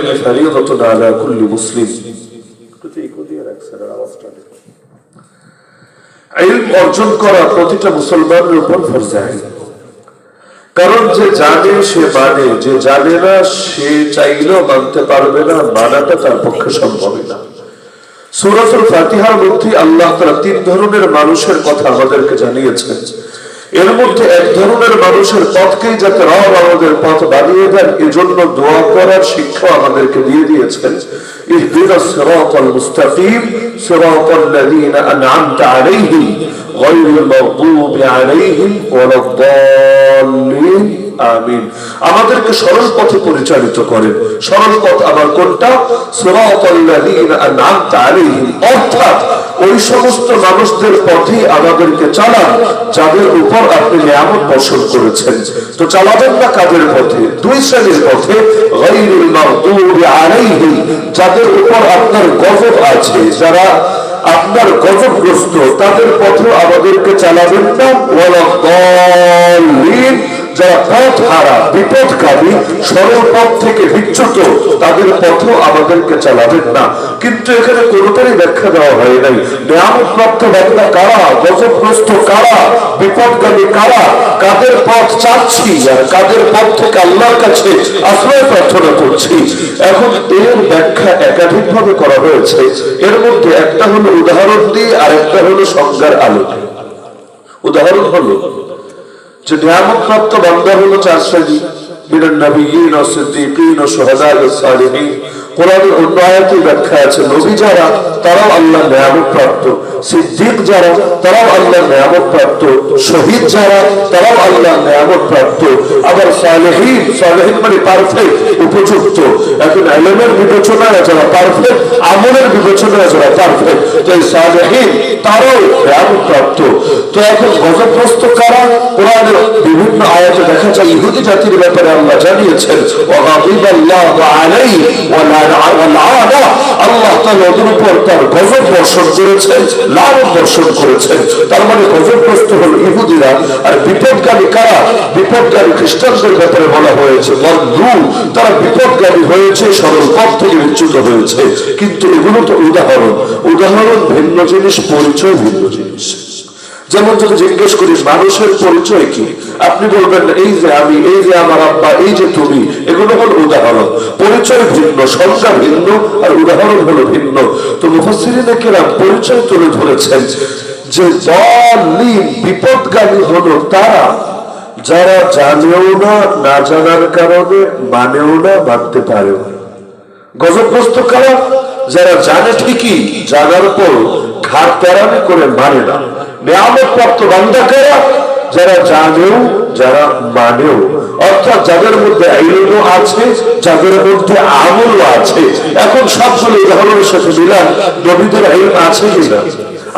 فريضة على كل مسلم ইলম অর্জন করা প্রতিটা মুসলমানের উপর ফরজ আইন কারণ যে জানে সে মানে যে জানে না সে চাইলেও মানতে পারবে না মানাটা তার পক্ষে সম্ভব না সুরাতুল ফাতিহার মধ্যে আল্লাহ তারা তিন ধরনের মানুষের কথা আমাদেরকে জানিয়েছেন এর মধ্যে এক ধরনের মানুষের পথকেই যাতে রব আমাদের পথ বানিয়ে দেন, এজন্য দোয়া করার শিক্ষা আমাদেরকে দিয়ে দিয়েছেন। ইহদিনা সিরাতাল মুস্তাকিম, সিরাতাল লাযীনা আন'আমতা আলাইহিম। غير المغضوب عليهم ولا الضالين আমিন আমাদেরকে সরল পথে পরিচালিত করেন সরল পথ আবার কোনটা সিরাতাল্লাযীনা আন'আমতা আলাইহিম অর্থাৎ ওই সমস্ত মানুষদের পথে আমাদেরকে চালান যাদের উপর আপনি নিয়ামত বর্ষণ করেছেন তো চালাবেন না কাদের পথে দুই শ্রেণীর পথে গায়রুল মাগদুবি আলাইহিম যাদের উপর আপনার গজব আছে যারা আপনার গজবগ্রস্ত তাদের পথে আমাদেরকে চালাবেন না। যারা পথ হারা বিপদকারী সরল পথ থেকে বিচ্যুত, তাদের পথও আমাদেরকে চালাবেন না। কিন্তু এখানে কোনোটারই ব্যাখ্যা দেওয়া হয় নাই। নিয়ামত প্রাপ্ত বান্দা কারা? গজবগ্রস্ত কারা? বিপদগামী কারা? কাদের পথ চাচ্ছি আর কাদের পথ থেকে আল্লাহর কাছে আশ্রয় প্রার্থনা করছি? এখন এর ব্যাখ্যা একাধিক ভাবে করা হয়েছে। এর মধ্যে একটা হলো উদাহরণ দিয়ে আর একটা হলো সংজ্ঞার আলো উদাহরণ হলো যে নিয়ামত প্রাপ্ত বান্দা হলো চার শ্রেণি মিনান নবিয়িন ও সিদ্দিকিন ও শুহাদা ও সালিহিন। কোরআনের অন্য আয়াতে ব্যাখ্যা আছে, নবী যারা, তারাও আল্লাহ নিয়ামত প্রাপ্ত। সিদ্দিক যারা, তারাও আল্লাহ নিয়ামত প্রাপ্ত। শহীদ যারা, তারাও আল্লাহ নিয়ামত প্রাপ্ত। আবার সালেহীন সালেহীন মানে পারফেক্ট উপযুক্ত। এখন বিবেচনায় যারা পারফেক্ট আমলের যারা পারফেক্ট সালেহীন, তারাও নিয়ামত প্রাপ্ত। তো এখন কারা? কোরআনের বিভিন্ন আয়াতে দেখা যায়, ইহুদি জাতির ব্যাপারে আল্লাহ জানিয়েছেন আল্লাহ ওদের উপর তার গজব বর্ষণ করেছেন লানত বর্ষণ করেছেন তার মানে গজবগ্রস্ত হলো ইহুদিরা, আর বিপদগামী কারা? বিপদগামী খ্রিস্টানদের ব্যাপারে বলা হয়েছে তারা বিপদগামী হয়েছে, সরল পথ থেকে বিচ্যুত হয়েছে। কিন্তু এগুলো তো উদাহরণ। উদাহরণ ভিন্ন জিনিস, পরিচয় ভিন্ন জিনিস। যেমন যদি জিজ্ঞেস করি মানুষের পরিচয় কি? আপনি বলবেন, এই যে আমি, এই যে আমার আব্বা, এই যে তুমি এগুলো হলো উদাহরণ। পরিচয় ভিন্ন, সংজ্ঞা ভিন্ন, আর উদাহরণ হলো ভিন্ন। তো মুফাসসিরিনে কেরাম পরিচয় তুলে ধরেছেন যে বিপদগামী হলো তারা যারা জানেও না না জানার কারণে মানেও না, মানতে পারেও না। গজবগ্রস্ত কারা? যারা জানে ঠিকই, জানার পর ঘাট তেরামি করে মানে না। নিয়ামত প্রাপ্ত বান্দা কারা যারা জানেও, যারা মানেও, অর্থাৎ যাদের মধ্যে আইনও আছে, যাদের মধ্যে আমলও আছে। এখন সবগুলো উদাহরণের সাথে দিলাম নবীদের আইন আছে কিনা?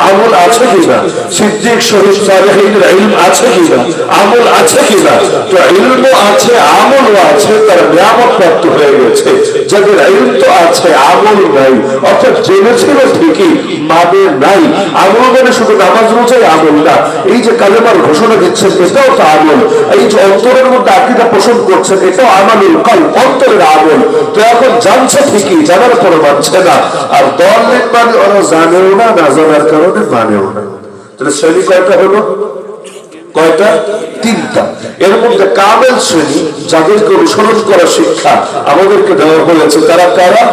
আমল আছে কিনা? সিদ্দিক শহীদ সালেহিনের ইলম আছে কিনা? আমল আছে কিনা? তো ইলম আছে, আমলও আছে, তারা নিয়ামত প্রাপ্ত হয়ে গেছে। যাদের ইলম তো আছে, আমল নাই, অর্থাৎ জেনেছিল ঠিকই মানে নাই। আমল মানে শুধু নামাজ রোজাই আমল না। এই যে কালেমার ঘোষণা দিচ্ছেন, এটাও তো আমল। এই যে অন্তরের মধ্যে আকিদা পোষণ করছেন, এটাও আমানুল কাল অন্তরের আমল। তো এখন জানছে ঠিকই, জানার পরে মানছে না। আর দল মানে ওরা জানেও না না জানার কারণে মানেও না তাহলে শ্রেণি কয়টা হলো? কয়টা? তিনটা। এর মধ্যে কামেল শ্রেণি, যাদেরকে অনুসরণ করা শিক্ষা আমাদেরকে দেওয়া হয়েছে, তারা কারা?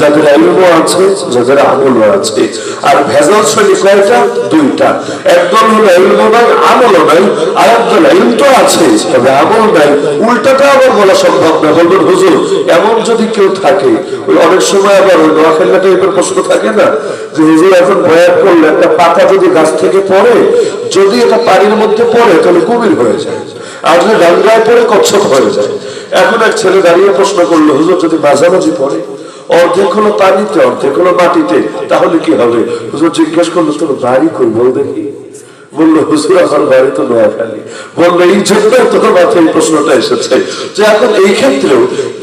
যাদের আইনও আছে, যাদের আমলও আছে। আর ভেজাল শ্রেণি কয়টা? দুইটা। একদল হলো আইনও নাই, আমলও নাই আর একদল আইন তো আছে, তবে আমল নাই। উল্টাটা আবার বলা সম্ভব না। বলবেন, হুজুর, এমন যদি কেউ থাকে ওই অনেক সময় আবার ওই নোয়াখালী টাইপের প্রশ্ন থাকে না, যে হুজুর এখন বয়াত করলে একটা পাতা যদি গাছ থেকে পড়ে, যদি এটা পানির মধ্যে পড়ে তাহলে কুমির হয়ে যায়। আর যদি ডাঙ্গায় পড়ে কচ্ছপ হয়ে যায়। এখন এক ছেলে দাঁড়িয়ে প্রশ্ন করল, হুজুর, যদি মাঝামাঝি পড়ে, অর্ধেক হলো পানিতে, অর্ধেক হলো মাটিতে, তাহলে কি হবে? হুজুর জিজ্ঞেস করল, তোর বাড়ি করব দেখি? বলল, হুজুর, আমার বাড়ি তো নোয়াখালী। বলল, এই জন্য তোর মাথায় এই প্রশ্নটা এসেছে যে এখন এই ক্ষেত্রেও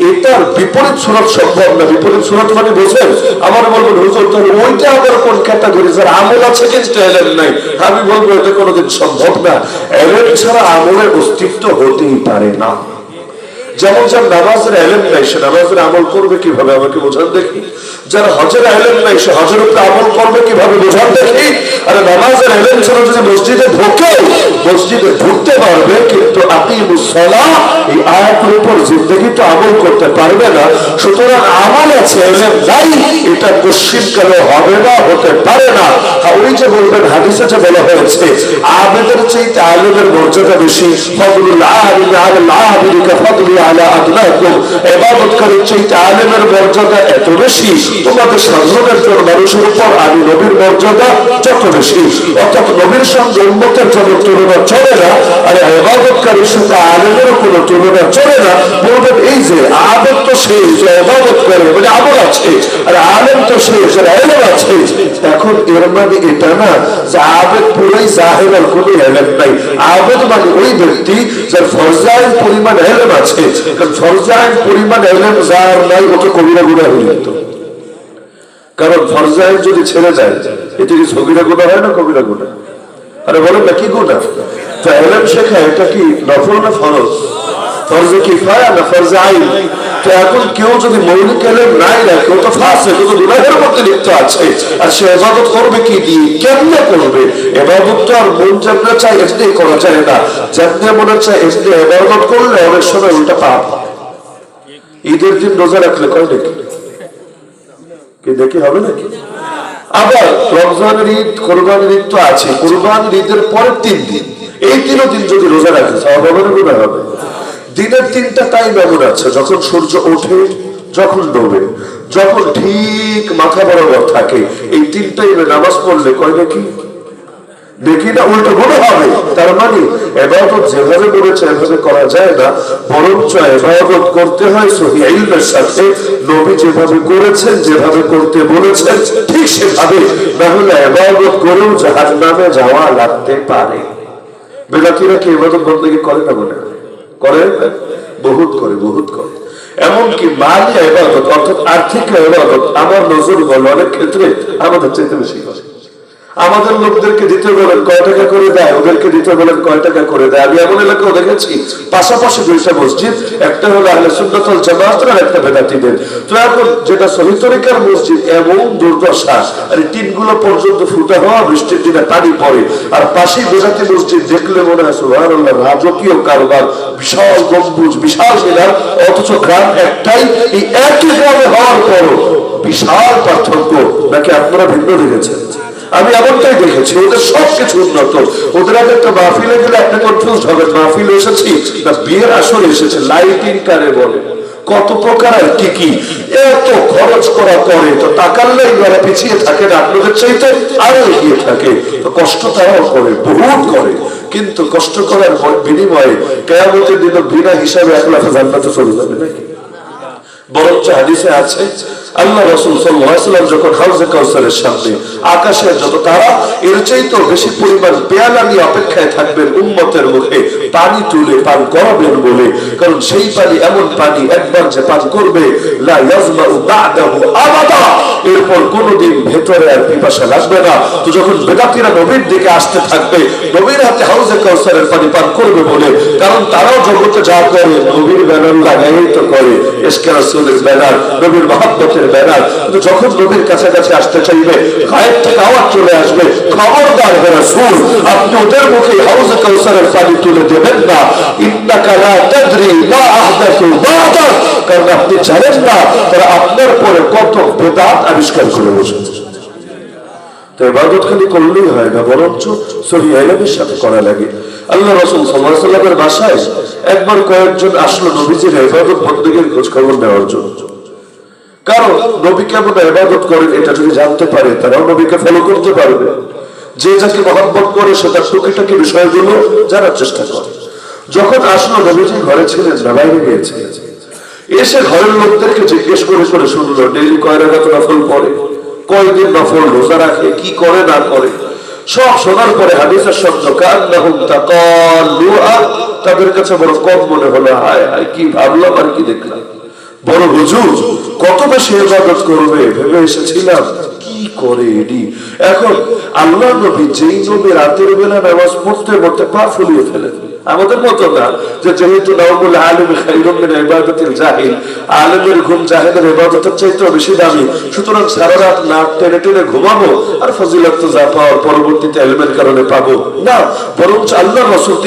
এটার বিপরীত সুরত সম্ভব না। বিপরীত সুরত মানে বোঝেন, আমার বলবেন, হুজুর, তাহলে ওইটা আবার কোন ক্যাটাগরি যার আমল আছে কিন্তু এলেন নাই? আমি বলব, এটা কোনোদিন সম্ভব না। এলেন ছাড়া আমলের অস্তিত্ব হতেই পারে না। যেমন যার নামাজের এলেম নাই, সে নামাজের আমল করবে কীভাবে? আমাকে বোঝান দেখি। যার হজের এলেম নাই, সে হজের উপরে আমল করবে কীভাবে? বোঝান দেখি। আরে নামাজের এলেম ছিল যদি মসজিদে ঢোকে মসজিদে ঢুকতে পারবে, কিন্তু আপনি মুসলা এই আয়াতের উপর জিন্দগি তো আমল করতে পারবে না। সুতরাং আমল আছে নাই, এটা পশ্চিমকালে হবে না, হতে পারে না। ওই যে বলবেন, হাদিসে যে বলা হয়েছে, আবেদের চাইতে আলেমের মর্যাদা বেশি। আমি নবীর মর্যাদা যত বেশি। অর্থাৎ নবীর সঙ্গে উন্মতের জন্য তুলনা চলে না, আর কোনো তুলনা চলে না বলবেন এই যে তো সেই যে ইবাদত করে মানে আছে, আর আলেম তো আছে। এখন এর মানে এটা না যে পুরোই জাহের আর কোনো এলেম নাই। মানে ওই ব্যক্তি যার পরিমাণ এলেম আছে। পরিমাণ এলেম যার নাই ওকে কবিরা গুণা হয়ে যেত কারণ যদি ছেড়ে যায় এতে কি সবিরা গুণা হয় না, কবিরা গুণা আরে বলেন না, কি গুণা তো এলেম শেখা এটা কি নফল না ফরজ? ফরজে কি ফায়া না ফরজে আইন? তো এখন কেউ যদি মৌলিক এলেম নাই রাখে, ও তো ফাঁসে কিন্তু গুনাহের মধ্যে লিপ্ত আছে। আর সে এবাদত করবে কি দিয়ে? কেমনে করবে? এবাদত তো আর মন যেমনে এমনি করা যায় না। মনে চায়, এমনি এবাদত করলে অনেক সময় ওইটা পাপ ঈদের দিন রোজা রাখলে কয় নাকি? কি দেখি হবে নাকি? আবার রমজানের ঈদ, কোরবানির ঈদ তো আছে। কোরবানির ঈদের পরের তিন দিন। এই তিনও দিন যদি রোজা রাখে সব হবে গুণা হবে দিনের তিনটা টাইম এমন আছে, যখন সূর্য ওঠে, যখন ডোবে, যখন ঠিক মাথা বরাবর থাকে। এই তিন টাইমে নামাজ পড়লে কয় নাকি দেখি না উল্টো মনে হবে, তার মানে যেভাবে বলেছে এভাবে করা যায় না। বরঞ্চ করতে হয় সহি সাথে। নবী যেভাবে করেছেন, যেভাবে করতে বলেছেন, ঠিক সেভাবে। না হলে করেও জাহাজ নামে যাওয়া লাগতে পারে। কি এবাদত বন্দী করে না হয়? করে? বহুত করে বহুত করে। এমনকি অর্থাৎ আর্থিক এবাদত, আমার নজর বলে অনেক ক্ষেত্রে আমাদের চাইতে বেশি করে। আমাদের লোকদেরকে দিতে বলেন কয় টাকা করে দেয়? ওদেরকে দিতে বলেন কয় টাকা করে দেয়? আমি এমন এলাকাও দেখেছি। পাশাপাশি দুইটা মসজিদ, একটা হলো আহলে সুন্নাতুল জামাত আর একটা বেদাতিদের। তো এখন যেটা সহি তরিকার মসজিদ, এমন দুর্দশা। আর টিনগুলো পর্যন্ত ফুটা হওয়া, বৃষ্টির দিনে পানি পড়ে। আর পাশেই বেদাতি মসজিদ, দেখলে মনে হয় সুবহানাল্লাহ, রাজকীয় কারবার, বিশাল গম্বুজ, বিশাল মিনার, অথচ গ্রাম একটাই। এই একই গ্রামে হওয়ার পরও বিশাল পার্থক্য। নাকি আপনারা ভিন্ন দেখেছেন? আমি এমনটাই দেখেছি, ওদের সবকিছু উন্নত। ওদের আগে একটা মাহফিলে গেলে আপনি কনফিউজ হবেন, মাহফিল এসেছি না, বিয়ের আসর এসেছে লাইটিং কারে বলে। কত প্রকার আর কি কি, এত খরচ করা করে তো টাকার লাই যারা পিছিয়ে থাকে না আপনাদের চাইতে আরও এগিয়ে থাকে। তো কষ্ট তারাও করে, বহুত করে। কিন্তু কষ্ট করার বিনিময়ে কেয়ামতের দিন বিনা হিসাবে এক লাখ জান্নাতে চলে যাবে নাকি? বরঞ্চ হাদিসে আছে আল্লাহ রসুল সাল্লাম যখন হাউজে কাউসারের সামনে আকাশের যত তারা, এর চাইতেও বেশি পরিমাণ পেয়ালা নিয়ে অপেক্ষায় থাকবেন উম্মতের মুখে। পানি তুলে পান করাবেন বলে। কারণ সেই পানি এমন পানি একবার যে পান করবে এরপর কোনোদিন ভেতরে আর পিপাসা লাগবে না। তো যখন বেদাতিরা নবীর দিকে আসতে থাকবে, নবীর হাতে হাউজে কাউসারের পানি পান করবে বলে। কারণ তারাও জগতে যা করে, নবীর ব্যানার লাগাই তো করে। এসকে রাসূলের ব্যানার, নবীর মহাব্বতের কিন্তু যখন নবীর কাছাকাছি আসতে চাইবে গায়ের থেকে আওয়াজ চলে আসবে, খবরদার হে রাসূল, আপনি ওদের মুখে হাউজে কাউসারের পানি তুলে দেবেন না। কারণ আপনি জানেন না, তারা আপনার পরে কত বেদাত আবিষ্কার করে বসেছে। তো খালি করলেই হয় না, বরঞ্চ সহি সাথে করা লাগে। আল্লাহ রসুল বাসায় একবার কয়েকজন আসলো নবীজির বন্দীগের খোঁজ খবর নেওয়ার জন্য। কারণ নবী কেমন ইবাদত করেন, এটা যদি জানতে পারে, তারাও নবীকে ফলো করতে পারবে। যে যাকে মহব্বত করে, সে তার টুকিটাকি বিষয়গুলো জানার চেষ্টা করে। যখন আসলো নবীজি, ঘরে ছিলেন না, বাইরে গিয়েছে। এসে ঘরের লোকদেরকে জিজ্ঞেস করে করে শুনলো, ডেইলি কয় রাখাত নফল পড়ে? কয়দিন নফল রোজা রাখে? কি করে, না করে? সব শোনার পরে হাদিসের শব্দ তাদের কাছে বড় কম মনে হলো, হায় হায়, কি ভাবলাম আর কি দেখলাম? বড় হুজুর, কত বেশি ইবাদত করবে ভেবে এসেছিলাম। করে এডি এখন আল্লাহ নবী যেই নবী রাতের বেলা নামাজ পড়তে পড়তে পা ফুলিয়ে আমাদের মতো না যে যেহেতু আলিম আলিমের ঘুম চাইতে বেশি দামি। সুতরাং সারা রাত নাক টেনে টেনে ঘুমাবো আর ফজিলত যা পাওয়ার পরবর্তীতে এলমের কারণে পাবো। না, বরঞ্চ আল্লাহ রসুল